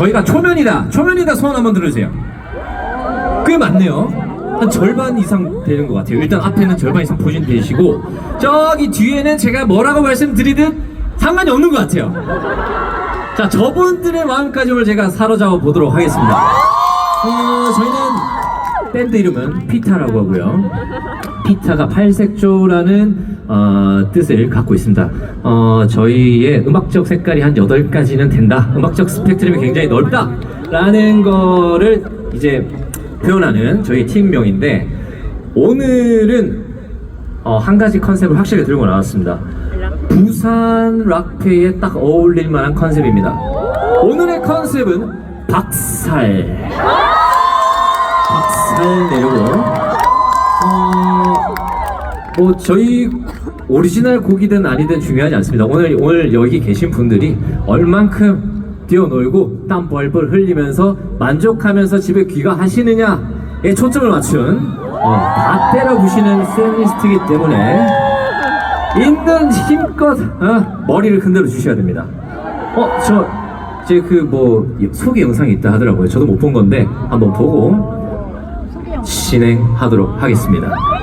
저희가 초면이다. 초면이다 소원 한번 들어주세요. 꽤 많네요. 한 절반 이상 되는 것 같아요. 일단 앞에는 절반 이상 포진되시고 저기 뒤에는 제가 뭐라고 말씀드리든 상관이 없는 것 같아요. 자, 저분들의 마음가짐을 제가 사로잡아 보도록 하겠습니다. 어, 저희는 밴드 이름은 피타라고 하고요. 피타가 팔색조라는 어, 뜻을 갖고 있습니다. 어, 저희의 음악적 색깔이 한 8가지는 된다. 음악적 스펙트럼이 굉장히 넓다. 라는 거를 이제 표현하는 저희 팀명인데 오늘은 어, 한 가지 컨셉을 확실히 들고 나왔습니다. 부산 락페이에 딱 어울릴 만한 컨셉입니다. 오늘의 컨셉은 박살. 박살 내려고. 어, 뭐 저희 오리지널 곡이든 아니든 중요하지 않습니다. 오늘 오늘 여기 계신 분들이 얼만큼 뛰어놀고 땀 뻘뻘 흘리면서 만족하면서 집에 귀가하시느냐에 초점을 맞춘 어, 다 때려 부시는 셀리스트이기 때문에 있는 힘껏 어, 머리를 흔들어 주셔야 됩니다. 어, 저, 제 그 뭐 소개 영상이 있다 하더라고요. 저도 못 본 건데 한번 보고 진행하도록 하겠습니다.